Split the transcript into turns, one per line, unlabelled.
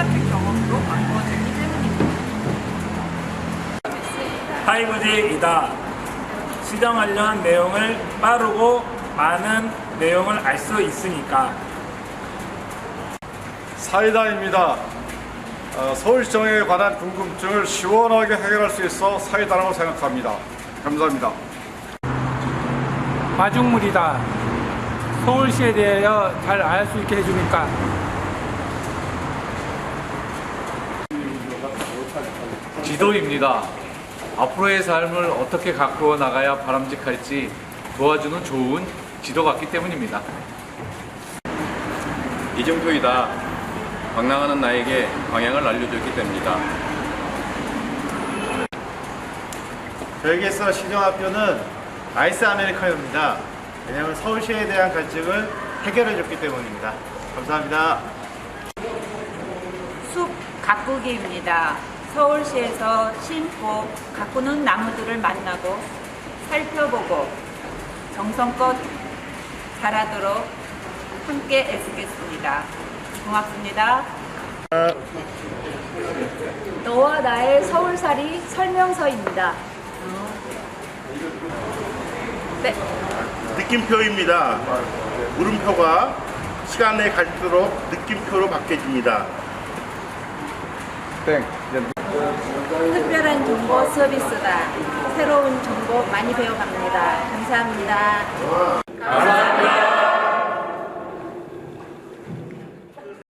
같은 경험으로 바꿔주기 때문입니다.
하이브즈이다. 시정하려 한 내용을 빠르고 많은 내용을 알 수 있으니까.
사이다입니다. 어, 서울시정에 관한 궁금증을 시원하게 해결할 수 있어 사이다라고 생각합니다. 감사합니다.
마중물이다. 서울시에 대하여 잘 알 수 있게 해주니까
지도입니다. 앞으로의 삶을 어떻게 가꾸어 나가야 바람직할지 도와주는 좋은 지도 같기 때문입니다.
이정표이다. 방랑하는 나에게 방향을 알려줬기 때문이다.
저에게서 시정학교는 아이스 아메리카노입니다. 왜냐하면 서울시에 대한 갈증을 해결해 줬기 때문입니다. 감사합니다.
숲 가꾸기입니다. 서울시에서 심고 가꾸는 나무들을 만나고 살펴보고 정성껏 자라도록 함께 애쓰겠습니다. 고맙습니다.
너와 나의 서울살이 설명서입니다.
네,
느낌표입니다. 물음표가 시간에 갈수록 느낌표로 바뀌어집니다.
땡.
특별한 정보 서비스다. 새로운 정보 많이 배워갑니다. 감사합니다.